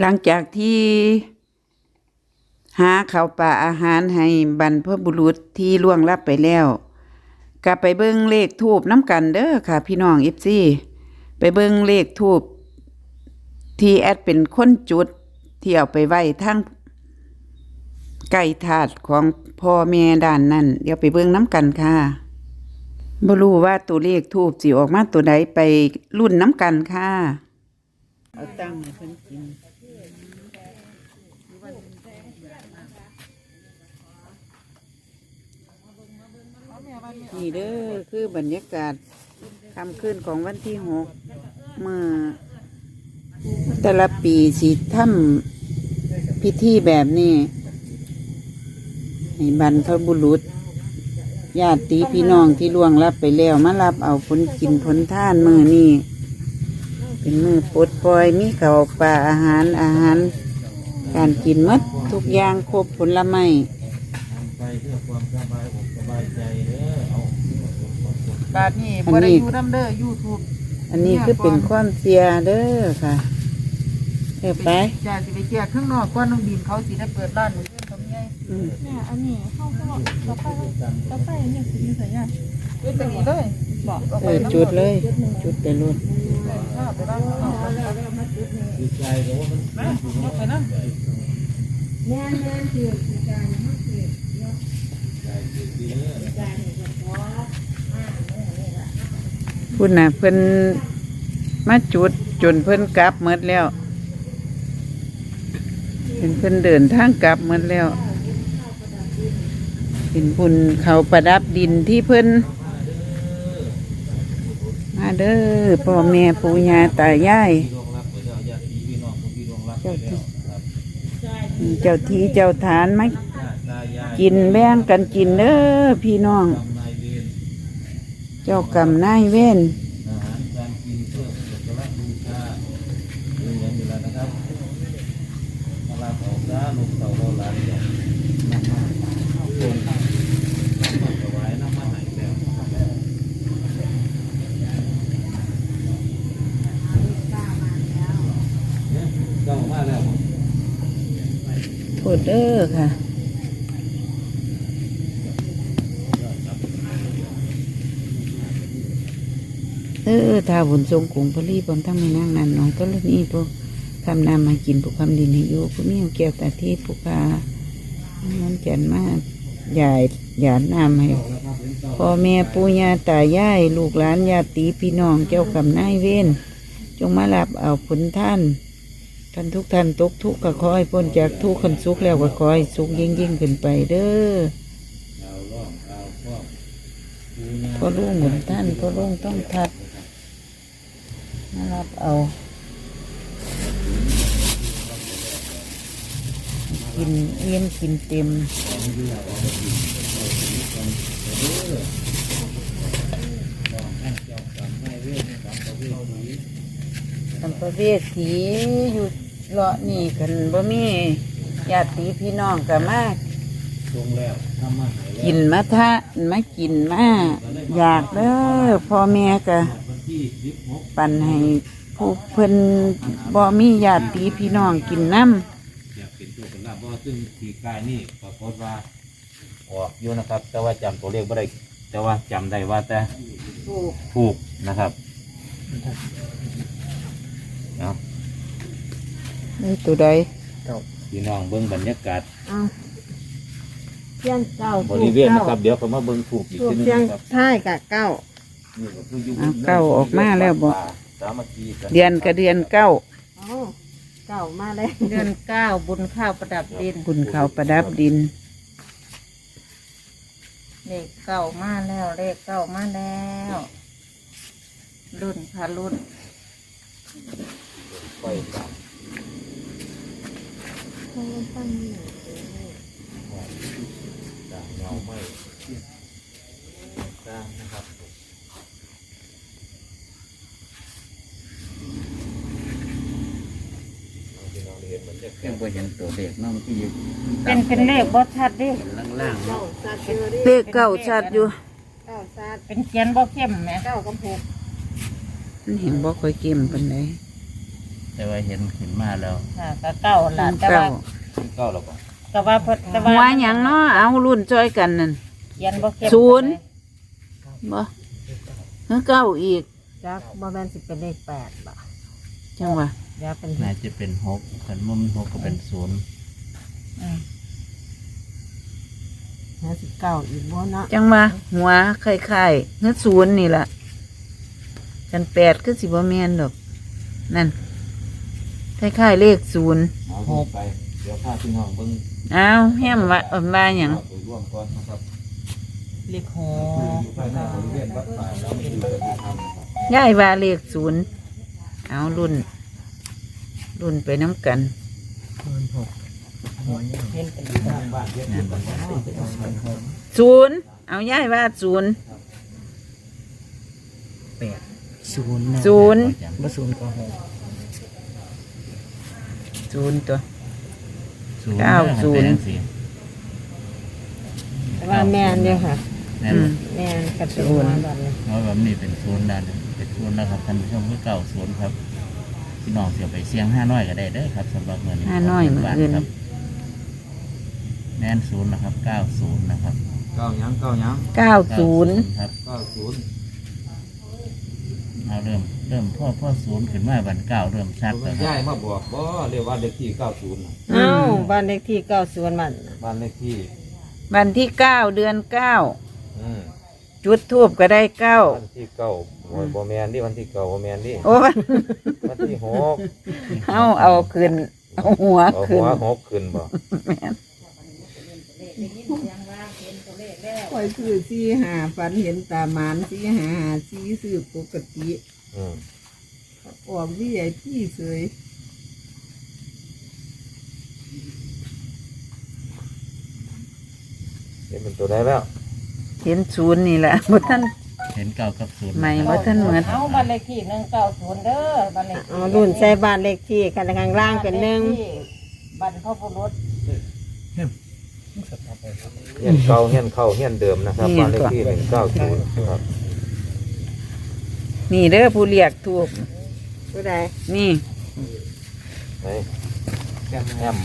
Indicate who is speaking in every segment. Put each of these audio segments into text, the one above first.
Speaker 1: หลังจากที่หาข้าวปลาอาหารให้บรรพบุรุษที่ล่วงลับไปแล้วก็ไปเบิ่งเลขทูบน้ำกันเด้อค่ะ พี่น้องเอฟซีไปเบิ่งเลขทูบที่แอดเป็นคนจุด ที่เอาไปไว้ทั้งไก่ถาดของพ่อแม่ด้านนั่นเดี๋ยวไปเบิ่งน้ำกันค่ะบ่รู้ว่าตัวเลขทูบสิออกมาตัวใดไปรุ่นน้ำกันค่ะ เอาตั้งให้เพิ่นกิน นี่เด้อคือบรรยากาศค่ำคืนของวันที่หกเมื่อแต่ละปีสิทำพิธีแบบนี้ให้บรรพบุรุษญาติพี่น้องที่ล่วงลับไปแล้วมารับเอาผลกินผลท่านมือนี่เป็นมือปลดปล่อยมีเข้าปลาอาหารอาหาร การกินหมดทุกอย่างครบผลไม้
Speaker 2: ไปเพื่อความสบายอกสบายใจเด้อเอา
Speaker 3: บาทนี่
Speaker 1: อัน
Speaker 3: บ่ได้
Speaker 1: นี้
Speaker 3: อยู่น้ำเด้อยูทูบ
Speaker 1: อันนี้คือเป็นความเสียเด้อค่ะเออไป
Speaker 3: จ้าสิไปแจกข้างนอกก่อนน้องดินเขาสิได้เปิดร้านมื้ออื่นเขามีไง
Speaker 1: อืม
Speaker 4: เนี่ยอันนี้เข้าเข้าเราไปเราไปเนี่ยคือมีสัญญาณ
Speaker 3: จุดตรงนี้เลยบอกเอา
Speaker 1: เอ
Speaker 3: ไป
Speaker 1: อจุดเลย จุดแต่รุ่น
Speaker 3: ข้าวไปร้านเอาไปแล้ว
Speaker 2: ดีใจแต่ว่ามัน
Speaker 3: นะยกไปนะ
Speaker 4: แม่แม่คือการ
Speaker 2: ใจดีเด้อ
Speaker 1: พูดนะเพิ่นมาจุดจนเพิ่นกลับหมดแล้วเห็นเพิ่นเดินทางกลับหมดแล้วเห็นพุ่นเขาประดับดินที่เพิ่นมาเด้อพ่อแม่ปู่ย่าตายาย
Speaker 2: พี่รองรับไปแล้วญาติพี่น้องผู้พี่รองรับไปแล้วครับ
Speaker 1: เจ้าที่เจ้าฐานมา
Speaker 2: ญาติตายาย
Speaker 1: กินแบ่งกันกินเด้อพี่น้อง
Speaker 2: กำนายเวร
Speaker 1: เจ้ากรรมนายเว้น
Speaker 2: อาหารการกินเพื่อสักการะบูชาเรื่องอย่างอยู่แล้วนะครับมาลาเผาซาลูกเต่าเราหลานใหญ่น้ำมาตรงน้ำมาถวายน้ำมาใหายแล้วเนี่ยเก้ามาแล้ว
Speaker 1: พูดเด้อค่ะ เออถ้าบุญทรงกรุงพลีบนทั้งไม่นั่งนานน้องก็เลยนี่พวกคำนามมากินผู้คำดินให้อยู่ผู้มีเอาแก้วตาที่ผู้กามันแก่นมากใหญ่หยาดน้ำให้พ่อแม่ปู่ย่าตายายลูกหลานญาติพี่น้องเจ้ากรรมนายเวรจงมารับเอาผลท่านท่านทุกท่านตกทุกข์ก็ขอให้พ้นจากทุกข์ขันสุขแล้วก็ขอให้สุขยิ่งยิ่งขึ้นไปเด้อ
Speaker 2: เอาล่องเอาครอบปูญา
Speaker 1: พ่อลุงหมุนท่านพ่อลุงต้องทัดมา รับเอา กินเอี้ยมกินเต็มสัมภเวสีอยู่เลาะนี่กันบ่มีญาติพี่น้องก็มา
Speaker 2: ตรงแล้วทำมาหายแล้ว
Speaker 1: กินมาทะมากินมาอยากเด้อพ่อแม่กั
Speaker 2: น
Speaker 1: ปั่นให้ผู้เพิ่นบ่มีญาติพี่น้องกินน้
Speaker 2: อยากเป็นตัวเป็นลาบเพราะว่าซึ่งทีกายนี่ปรากฏว่าออกอยู่นะครับ แต่ว่าจำตัวเลขไม่ได้แต่ว่าจำได้ว่าแต่ถูกนะครับเอาำ
Speaker 1: นี่ตัวใด
Speaker 2: พี่น้องเบิ้งบรรยากาศ
Speaker 4: เอาเพียงเก้า
Speaker 2: บริเวณนะครับ เดี๋ยวผมมาเบิ้งถูกอีก
Speaker 4: ถูก
Speaker 2: ทีหนึง
Speaker 4: เพียง
Speaker 2: นะครับ
Speaker 4: ท้ายกับเก้า
Speaker 2: นี่ก็คืออยู่
Speaker 1: เอาเก้าออกมาแล้วบ่
Speaker 2: สามัคคีกัน
Speaker 1: เดือนก็เดือนเก้า
Speaker 4: เอาเก้ามาเลย
Speaker 3: เดือนเก้าบุญข้าวประดับดิน
Speaker 1: บุญเขาประดับดิน
Speaker 3: เลขเก้ามาแล้วเลขเก้ามาแล้วรุ่นค่ะรุ่น
Speaker 2: ไฟตามตามเงาไม่สร้างนะครับ พี่ น้องเห็นมันจะ
Speaker 1: แค่บ่เห็นตัวเลขน้องที่อยู่
Speaker 3: เป็นเป็นเลขบดชัดดิ
Speaker 1: ล่าง
Speaker 4: เก้าสัตว์เจอดิ
Speaker 1: เลขเก้าชัดอยู่
Speaker 4: เก้าสัตว์
Speaker 3: เป็นเขียนบ่เข้มไหม
Speaker 4: เก้ากำพู
Speaker 1: มันเห็นบ่ค่อยเก็มปานใด
Speaker 5: แต่ว่าเห็นเห็นมาแล้ว
Speaker 3: ค่ะก็เก้าละแต่
Speaker 1: เก้า
Speaker 3: ว่า
Speaker 5: ที่เก้าแล้วก็
Speaker 3: แต่ว่าเพิ่นแต่ว่า
Speaker 1: หัวหยังเนาะเอารุ่นจ้อยกันนั่น
Speaker 3: เขียนบ่เข้ม
Speaker 1: ศูนย์ บ่เฮ้เก้าอีก
Speaker 3: จักบ่แม่นสิเป็นเลขแปดบ่
Speaker 1: จังหวะ
Speaker 3: เดี๋ยวเป็น
Speaker 5: น่าจะเป็นหกขันมุมหกก็เป็นศูนย์
Speaker 3: อืมห้าสิบเก้าอีกบ่เนาะ
Speaker 1: จังหวะหัวไข่ไข่เฮ้ศูนย์นี่ล่ะกันแปดก็สิบ่แม่นดอก นั่นไข่ไข่เลขศูนย์
Speaker 5: เอาลงไป เดี๋ยวพาพี่น้องเบิ่ง
Speaker 1: เอาแฮมว่าเอิ่มว่าหยัง
Speaker 5: โดยรวมก่อนนะครับ
Speaker 3: เลขห
Speaker 5: อยู่ภายในบริเวณวัดป่าแล้วมีปฏิธรรมนะครับ
Speaker 1: ย้ายว่าเลขศูนย์เอารุ่น รุ่นไปน้ำกัน
Speaker 3: เห็นเป็น
Speaker 5: ทางบ้านเรียกเป็นบ้านหก
Speaker 1: ศูนย์เอาย้ายว่าศูนย์
Speaker 6: แปดศูนย์
Speaker 1: ศูนย์
Speaker 6: บ่ศูนย์ก็หก
Speaker 1: ศูนย์ตัว
Speaker 5: ศูนย์
Speaker 1: เก้าศูนย์
Speaker 5: เป็นจังซี่
Speaker 3: แต่ว่าแม่นเนี่ยค่ะ
Speaker 5: แม่น
Speaker 1: อืม
Speaker 3: แม่นกระตุ้นมาแบบนี้
Speaker 5: เพราะว่านี่เป็นศูนย์ด้านหนึ่งเป็นศูนย์แล้วครับท่านผู้ชมคือเก้าศูนย์ครับ พี่น้องเสียไปเสียงห้าน้อยก็ได้เด้อครับสำหรับเงิน
Speaker 1: ห้าน้อยมื้ออื่น
Speaker 5: ครับแน่นศูนย์นะครับเก้าศูนย์นะครับ
Speaker 2: เก้าหยังเก้าหยัง
Speaker 1: เก้าศูนย์
Speaker 5: ครับ
Speaker 2: เก้าศูนย์
Speaker 5: เอาเริ่มเริ่มพ่อพ่อศูนย์ขึ้นมาวันเก้าเริ่มชัด
Speaker 2: มั
Speaker 5: แล้ว
Speaker 2: น
Speaker 5: ค
Speaker 2: ย้า
Speaker 5: รับ
Speaker 2: ยมาบอกบ่เรียกว่าเลขที่เก้าศูนย์น่ะ
Speaker 3: เอ้าบ้านเลขที่เก้าศูนย์มัน
Speaker 2: บ้านเลขที่
Speaker 1: วันที่เก้าเดือนเก้า
Speaker 2: อืม
Speaker 1: จุดทูบก็ได้เก้า
Speaker 2: วันที่เก้าโอ้ยบ่แมนดิวันที่เก้าบ่แมนดิ
Speaker 1: โอ้ย
Speaker 2: วันที่หก
Speaker 1: เอาเอาขึ้นเอาหัว
Speaker 2: เอา
Speaker 1: ขึ้
Speaker 2: หั
Speaker 1: น
Speaker 2: วหกขึ้นบ่
Speaker 4: คอยคือสีหาฝันเห็นตาหมานสีหาหาสีซื้อปกติ
Speaker 2: อืม
Speaker 4: ออกวิไอพี่เสย
Speaker 2: เห็นเป็นตัวได้แล้ว
Speaker 1: เห็นศูนย์นี่แหละบ่ท่าน
Speaker 5: เห็นเก้ากับศูนย์
Speaker 1: ไม่บ่ท่านเหมือน
Speaker 3: เอาบ้านเลขที่หนึ่งเก้าศูนย์เด้อบ้านเลขที่
Speaker 7: อ๋อรุ่นใส่บ้านเลขที่กันข้างล่างเป็นหนึ่ง
Speaker 3: บ้านพ่อบุรุษ
Speaker 2: เฮียนเก่าเฮียนเข้าเฮียนเดิมนะครับบ้านเลขที่หนึ่งเก้าศูนย์ครับ
Speaker 1: นี่เด้อผู้เรียกทูบ
Speaker 7: ผู้ใด
Speaker 1: นี่
Speaker 2: ไหนแฮม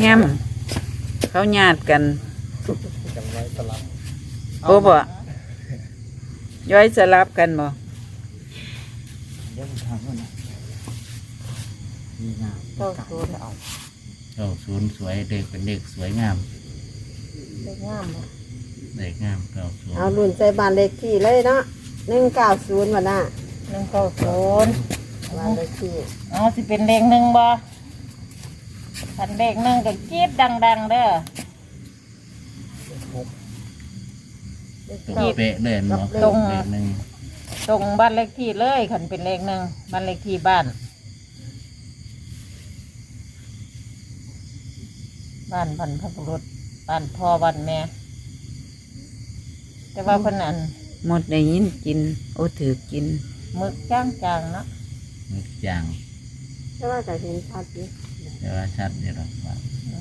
Speaker 1: แฮมเขาญาติกัน โอ้บ่ย้อยสลับกันบ่
Speaker 6: เดี๋ยวทางว่านะมีงาม
Speaker 3: เก้าศูนย์เอา
Speaker 5: เก้าศูนย์สวยเด็กเป็นเด็กสวยงาม
Speaker 3: เลขงามบ่
Speaker 5: เด็กงามเก้าศูนย์
Speaker 7: เอารุ่นใส่บ้านเลขที่เลยเนาะหนึ่งเก้าศูนย์วันน่ะ
Speaker 3: หนึ่งเก้าศูนย์
Speaker 7: บ้านเลขที่
Speaker 3: เอาสิเป็นเลขหนึ่งบ่พันเลขหนึ่งก็กรีดดัง ๆ เด้อ
Speaker 5: ตรงเป๊ะเลยเนาะ
Speaker 3: ตรง
Speaker 5: เลขหนึ่ง
Speaker 3: ตรงบ้านเลขที่เลยขันเป็นเลขหนึ่งบ้านเลขที่บ้าน บ้านพันพบุรุษบ้านพ่อบ้านแม่ แต่ว่าคนนั้น
Speaker 1: หมดได้ยินกิน โอ้ถือกิน
Speaker 3: มึกจ้างจางๆเนาะ
Speaker 5: มึกจาง
Speaker 7: แต่ว่าก็เห็นชัดอยู่
Speaker 5: แต่ว่าชัดเดียวหรอกว่าเอา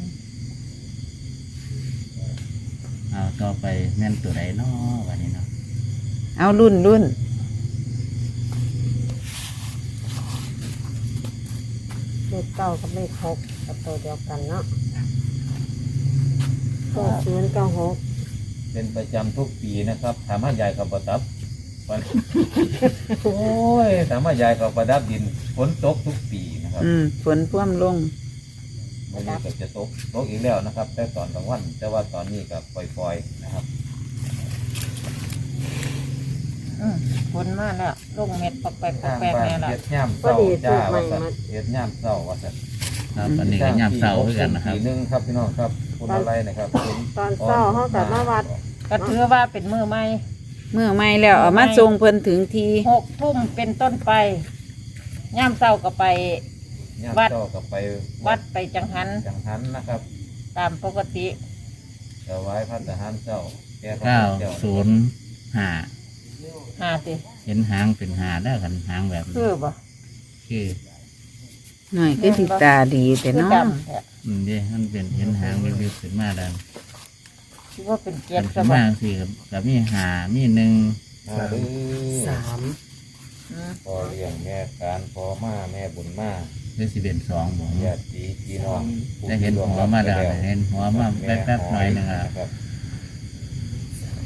Speaker 5: ต่อไปแม่นตัวไหนเนาะวันนี้เนาะ
Speaker 1: เอารุ่นรุ่น
Speaker 7: เลขเก้ากับเลขหกกับตัวเดียวกันเนาะเก้าศูนย์เก้าหก
Speaker 2: เป็นประจำทุกปีนะครับ ถามว่ายายกับประดับวัน โอ้ยถามว่ายายกับประดับดินฝนตกทุกปีนะครับ
Speaker 1: อืมฝนพ่วมลง
Speaker 2: วันนี้ก็จะตกตกอีกแล้วนะครับ แต่ตอนกลางวัน แต่ว่าตอนนี้ก็ปล่อยๆนะครับ
Speaker 3: อืมฝนมาแล้วลงเม็ดปอกไปปอก
Speaker 2: ทาง
Speaker 3: แปก
Speaker 2: บ้าน
Speaker 3: แม่ละ
Speaker 2: เฮ็ดย่ามเศร้าจ้าว่าสันเฮ็ดย่ามเศร้าว่าสัน
Speaker 5: ครับอันนี้ก็ย่ามเสาคือกันนะครับ
Speaker 2: ปีหนึงครับพี่น้องครับคุณอะไรนะครับเป็น
Speaker 7: ตอนเศร้าเขากับมาวัด
Speaker 3: ก็ถือว่าเป็นมือใหม่
Speaker 1: เมื่อไม่แล้วเอามาส่งเพิ่นถึงที
Speaker 3: หกทุ่มเป็นต้นไปย่ามเศร้าก็ไป
Speaker 2: ย่าม
Speaker 3: วัด
Speaker 2: เศร้ากับไป
Speaker 3: วัดไปจังหัน
Speaker 2: จังหันนะครับ
Speaker 3: ตามปกติ
Speaker 2: ถวายพระทหารเศร้าแก่พระ
Speaker 5: เก้า
Speaker 2: เจ้า
Speaker 5: ศูนย์ห้า
Speaker 3: หาสิ
Speaker 5: เห็นหางเป็นหาได้กันหางแบบ
Speaker 3: คือบ่
Speaker 5: คือ
Speaker 1: หน่อยก็ติตาดีแต่
Speaker 3: คือ
Speaker 1: เนาะ
Speaker 3: ดำแท้
Speaker 5: อืมเด้มันเป็นเห็นหางวิวๆขึ้นมาแล้ว
Speaker 3: คิดว่าเป็นเกีย
Speaker 5: กั
Speaker 3: ร
Speaker 5: น
Speaker 3: ติ
Speaker 5: ขึ้
Speaker 3: ก็
Speaker 5: น
Speaker 3: บ่
Speaker 5: มาสิกับกับมีหามีหนึ่ง
Speaker 2: มาเด้อ
Speaker 6: สาม
Speaker 3: อืม
Speaker 2: พอเลี้ยงแม่การพอมาแม่บุญมา
Speaker 6: หรือสิเป็นสองบ่
Speaker 2: ญาติพี่น้อง
Speaker 6: ได้เห็นหัวมาแล้วนะเห็นหัวมาแป๊บๆหน่อยหนึงอะ
Speaker 2: ครับ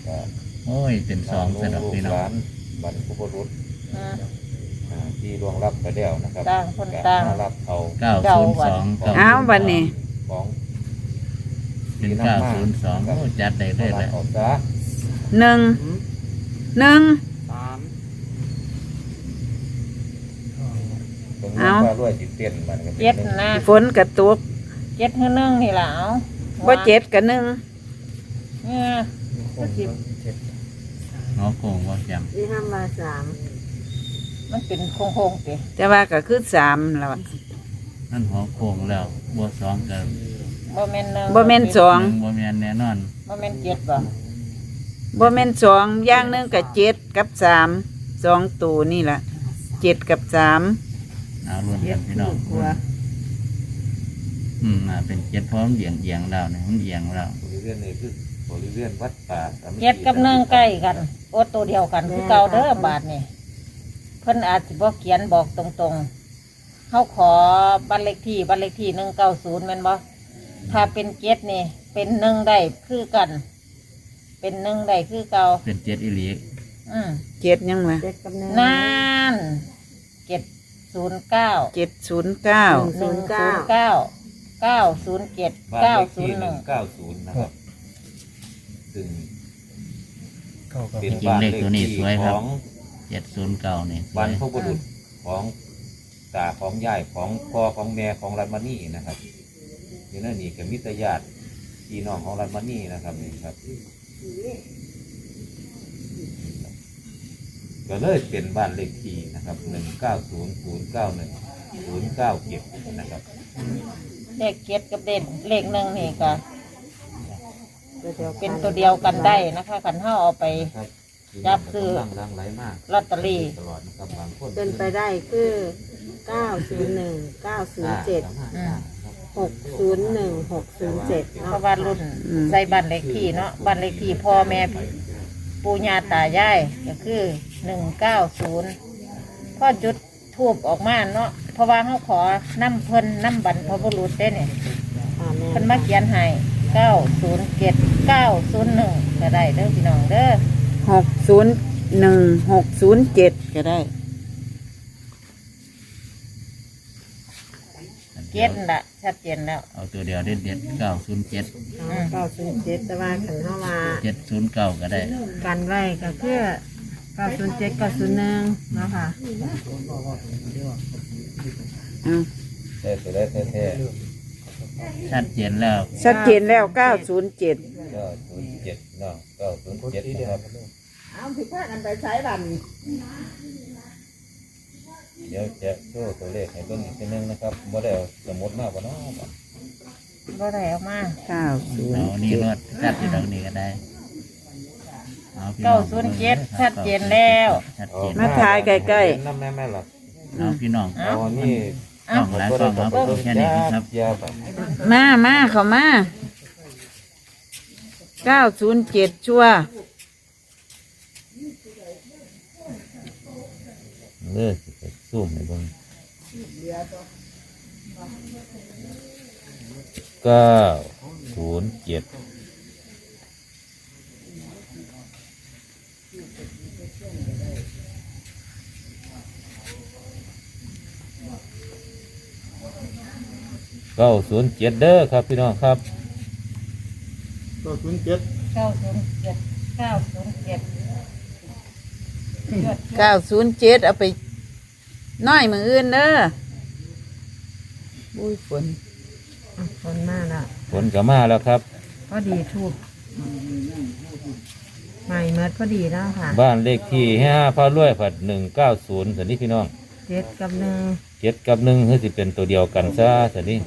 Speaker 2: ก็
Speaker 6: โอ้ยเป็นสองสนับพี่น้อง
Speaker 2: ลูกหลานบรรพบุรุษ
Speaker 3: อืม
Speaker 2: อ่าที่ล่วงลับไปแล้วนะครับ
Speaker 3: ต่างคนต่าง
Speaker 2: ก็มรับเอา
Speaker 6: เก้าศูนย์สองเก้า
Speaker 1: อ้าวบัดนี้
Speaker 2: ของ
Speaker 6: เป็นเก้าศูนย์สองโอ้จัดได้เลยแหละ
Speaker 2: เอาซะ
Speaker 1: หนึ่งหนึ่ง
Speaker 4: สาม
Speaker 2: ตรง
Speaker 1: เอา
Speaker 2: นี้ก็รวยจิตเต้นมันก็เป็น
Speaker 3: เจ็ด
Speaker 2: หนึ่ง
Speaker 3: นะ
Speaker 1: ฝนกระตุก
Speaker 3: เจ็ดคือหนึ่งนี่ล่ะเอา
Speaker 1: บ่เจ็ดกับหนึ่ง
Speaker 3: เนี่ยก็สิ
Speaker 6: งอโกงว่าจ
Speaker 4: ที่ห้ามาสาม
Speaker 3: มันเป็นโค้งๆติ
Speaker 1: แต่ว่าก็คือสามแล้วอะำ
Speaker 6: นั่นหัวโค้งแล้วบัวสองกับ
Speaker 3: บ่แม่นหนึ่ง
Speaker 1: บ่แม่นสอง
Speaker 6: หนึ่งบัวแมนแน่นอน
Speaker 3: บ่แม่นเจ็ดบ่
Speaker 1: บ่แม่นสองอย่างหนึ่งกับเจ็ดกับสามสองตัวนี่ล่ะเจ็ดกับสาม
Speaker 6: เอารวม
Speaker 4: เจ็
Speaker 6: กั
Speaker 4: ด
Speaker 6: นพี่
Speaker 4: ลู
Speaker 6: น้อง
Speaker 4: กกลัว
Speaker 6: อืมอ่าเป็นเจ็ดพร้อมเหียงเหียงแล้วเนี่ยมันเหียงแล้ว
Speaker 2: บริเวณนี้คือบริเวณวัดป่าสามัคคี
Speaker 3: เจ็ดกับหนึ่งใกล้กัน โอ้ตัวเดียวกันคือเก่าเด้อบาทนี่เพิ่นอาจสิบ่เขียนบอกตรงๆเขาขอบ้านเลขที่บ้านเลขที่หนึ่งเก้าศูนย์แม่นบ่ถ้าเป็นเจ็ดนี่ เป็นหนึ่งได้คือกัน เป็นหนึ่งได้คือเก่า
Speaker 6: เป็นเจ็ดอีหลี
Speaker 3: อืม
Speaker 1: เจ็ดยังวะ
Speaker 4: เจ็ดกับหนึ่ง
Speaker 3: นานเจ็ด ศูนย์เก้า
Speaker 1: เจ็ดศูนย์เก้า
Speaker 3: หนึ่งศูนย์เก้าเก้าศูนย์เจ็ด
Speaker 2: บ้าน
Speaker 3: เก้า
Speaker 2: เลข
Speaker 3: ศู
Speaker 2: ที่
Speaker 3: นย์
Speaker 2: ห
Speaker 3: ห
Speaker 2: นึ่
Speaker 3: นึ่
Speaker 2: ง
Speaker 3: ง
Speaker 2: เก้าศูนย์นะครับซึ่ง
Speaker 6: จ
Speaker 2: เป็น
Speaker 6: ริง
Speaker 2: บ้าน
Speaker 6: เล
Speaker 2: เล
Speaker 6: ข
Speaker 2: ข
Speaker 6: ตัวนี้
Speaker 2: ที่
Speaker 6: สวยค
Speaker 2: ข
Speaker 6: รับ
Speaker 2: อง
Speaker 6: เจ็ดศูนย์เก้านี่ส
Speaker 2: บร
Speaker 6: ว
Speaker 2: ร
Speaker 6: ย
Speaker 2: พบุรุษของตาของยายของพ่อของแม่ของรัตมานี่นะครับอยู่นั่นนี่กับมิตรญาติพี่น้องของรัตมานี่นะครับนี่ครับ ก็เลยเป็นบ้านเลขที่นะครับหนึ่งเก้าศูนย์ศูนย์เก้าหนึ่งศูนย์เก้าเจ็ดนะครับ
Speaker 3: เลขเจ็ดกับเด่นเลขหนึ่งนี่ก็เป็นตัวเดียวกันได้นะคะขันห้าเอาไป
Speaker 2: ครับ
Speaker 3: จับซื้อ
Speaker 2: กำลังรังไหลมาก
Speaker 3: ลอตเตอรี่
Speaker 2: ตลอดนะครับบางคน
Speaker 4: เป็นไปได้คือเก้าศูนย์หนึ่งเก้าศูนย์เจ็ด
Speaker 3: อืม
Speaker 4: หกศูนย์หนึ่งหกศูนย์เจ็ด
Speaker 3: เพ
Speaker 4: เนาะ
Speaker 3: ราะว่ารุ่นใส่บ้านเลขที่เนาะบ้านเลขที่พ่อแม่ปู่ย่าตายายก็คือ หนึ่งเก้าศูนย์พ่อจุดทูบออกมาเนาะเพราะว่าเขาขอน้ำเพิ่นน้ำบรรพบุรุษได้เนี่ย
Speaker 4: อ่าแม่
Speaker 3: เพิ่นมาเขียนให้เก้าศูนย์เจ็ดเก้าศูนย์หนึ่งก็ได้เด้อพี่น้องเด้อ
Speaker 1: หกศูนย์หนึ่งหกศูนย์เจ็ดก็ได้
Speaker 3: เก็ดละชัดเจนแล้ว
Speaker 6: เอาตัวเดียวเด็ดเด็ดเก้าศูนย์เจ็ด
Speaker 4: เก้าศูนย์เจ็ดแต่ว่าขันเข้ามา
Speaker 6: เจ็ดศูนย์เก้าก็ได้
Speaker 4: กันไว้ก็คือเก้าศูนย์เจ็ดเก้าศูนย์หนึ่งเนาะค่ะ
Speaker 1: เอา
Speaker 2: แท้ตัวได้แท้แท้
Speaker 6: ชัดเจนแล้ว
Speaker 1: ชัดเจนแล้วเก้าศูนย์เจ็ด
Speaker 2: เก้าศูนย์เจ็ดเนาะเก้าศูนย์เจ็ดนะครับ
Speaker 4: เอาผิดพลาดอันไปใช้บัน
Speaker 2: เดี๋ยวจะโชว์ตัวเลขให้เบิ่งอีกทีหนึงนะครับบ่ได้เอาสมุดมากกว่าน้อง
Speaker 3: ก็ได้ออกมา
Speaker 1: เก้าศูน
Speaker 6: เอา
Speaker 1: ย์
Speaker 6: นี่
Speaker 1: เจ็ด
Speaker 6: รถชัดอยู่ตรงนี้ก็ได้อ พี่
Speaker 3: เก้า
Speaker 6: อง
Speaker 3: ศูนย์เจ็ดชัดเจนแล้ว
Speaker 6: ชัดเจน
Speaker 1: มาถ่ายใกล้
Speaker 2: ๆน้ำแม่แม่หลัก
Speaker 6: เอาพี่น้อง
Speaker 3: เอา
Speaker 2: เอานี่
Speaker 3: เอ้า
Speaker 6: หลายกล้องครับแค่นี้ครับ
Speaker 2: ยาไป
Speaker 1: ๆมามาเข้ามาเก้าศูนย์เจ็ดชัวร์
Speaker 2: เลิกซุ่มให้เบิ่งเก้าศูนย์เจ็ด เก้าศูนย์เจ็ดเด้อครับพี่น้องครับ
Speaker 3: เก้าศูนย์เจ็ดเก้าศูนย์เจ็ด
Speaker 1: เก้าศูนย์เจ็ดเอาไปน้อยมืออื่นเด้อบุ้ยฝน
Speaker 4: อะคนมากแล้ว
Speaker 2: ฝนก็มาแล้วครับ
Speaker 4: พอดีถูกใหม่เมิดพอดีแล้วค่ะ
Speaker 2: บ้านเลขที่ห้าพารวยผัดหนึ่งเก้าศูนย์สันนี้พี่น้อง
Speaker 4: เจ็ดกับหนึ่ง
Speaker 2: เจ็ดกับหนึ่งคือสิเป็นตัวเดียวกันซะสันนี้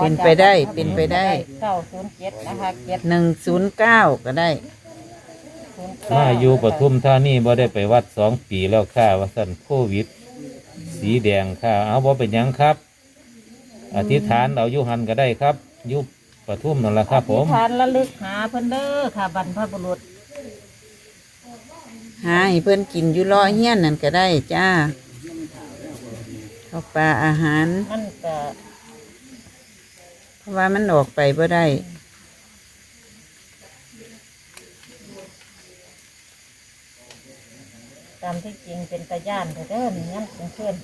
Speaker 1: เป็นไปได้เป็นไปได้
Speaker 3: เก้าศูนย์เจ็ดนะคะเจ็ด
Speaker 1: หนึ่งศูนย์เก้าก็ได้
Speaker 3: ศูนย์
Speaker 2: มาอยู่ปทุมท่านี่บ่ได้ไปวัดสองปีแล้วค่าว่าสั่นโควิด สีแดงค่าเอาบ่เป็นหยังครับ อธิษฐานเอาอยุหันก็ได้ครับอยุปทุมนั่นแหละครับ ผม
Speaker 3: ทานระลึกหาเพิ่นเด้อค่ะบรรพบุรุษ
Speaker 1: หาให้เพื่อนกินอยู่รอเฮี้ยนนั่นก็ได้จ้า เขาปลาอาหาร
Speaker 3: มันก็
Speaker 1: เพราะว่ามันออกไปบ่ได้
Speaker 3: ตามที่จริงเป็นตาย่านเด้อเด้อนี่งั้นเพื่อน